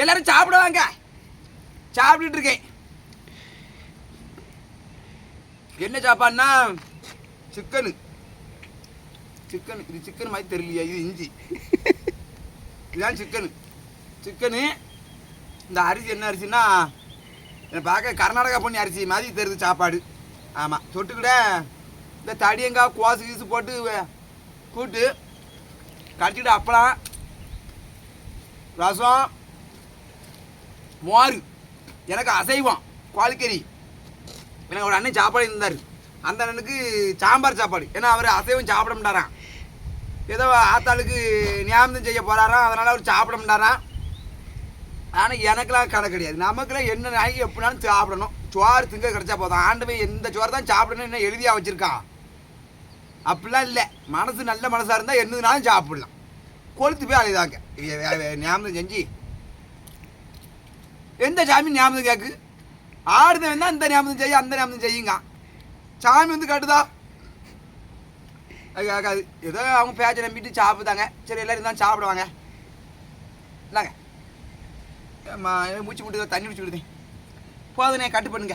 எல்லாரும் சாப்பிடுவாங்க. சாப்பிட்டுட்டு இருக்கேன். என்ன சாப்பாடுனா சிக்கனு சிக்கன் இது சிக்கன் மாதிரி தெரியலையா இது இஞ்சி. இதுதான் சிக்கனு சிக்கனு இந்த அரிசி என்ன அரிசின்னா எனக்கு பார்க்க கர்நாடகா பண்ணி அரிசி மாதிரி தெரியுது சாப்பாடு. ஆமாம் தொட்டுக்கிட இந்த தடியங்காய் கோசு கீசு போட்டு கூட்டு கட்டிட்டு அப்பளம் ரசம் மோர் எனக்கு அசைவம். குவாலிக்கறி. எனக்கு ஒரு அண்ணன் சாப்பாடு இருந்தார். அந்த அண்ணனுக்கு சாம்பார் சாப்பாடு. ஏன்னா அவர் அசைவம் சாப்பிட மாட்டாராம். ஏதோ ஆத்தாளுக்கு ஞாபகம் செய்ய போறாராம். அதனால் அவர் சாப்பிட மாட்டாராம். ஆனால் எனக்கெல்லாம் கடை கிடையாது. நமக்குலாம் என்ன நாய்க்கு எப்படினாலும் சாப்பிடணும். சோறு திங்க கிடச்சா போதும். ஆண்டவன் எந்த சோறு தான் சாப்பிடணும் என்ன எழுதியா வச்சுருக்கான் அப்படிலாம் இல்லை. மனசு நல்ல மனசாக இருந்தால் என்னதுனாலும் சாப்பிடலாம். கொளுத்து போய் அழைதாங்க. ஞாபகம் செஞ்சு. எந்த சாமி ஞாபகம் கேட்கு ஆடுதவன் தான் இந்த ஞாபகம் செய்ய அந்த ஞாபகம் செய்யுங்க. சாமி வந்து கட்டுதா? அது கேட்காது ஏதோ அவங்க பேச்சை நம்பிட்டு சாப்பிட்டாங்க. சரி எல்லோரும் தான் சாப்பிடுவாங்க. இல்லைங்க மூச்சு விட்டு தண்ணி பிடிச்சி விடுதேன் போதுனே கட்டு பண்ணுங்க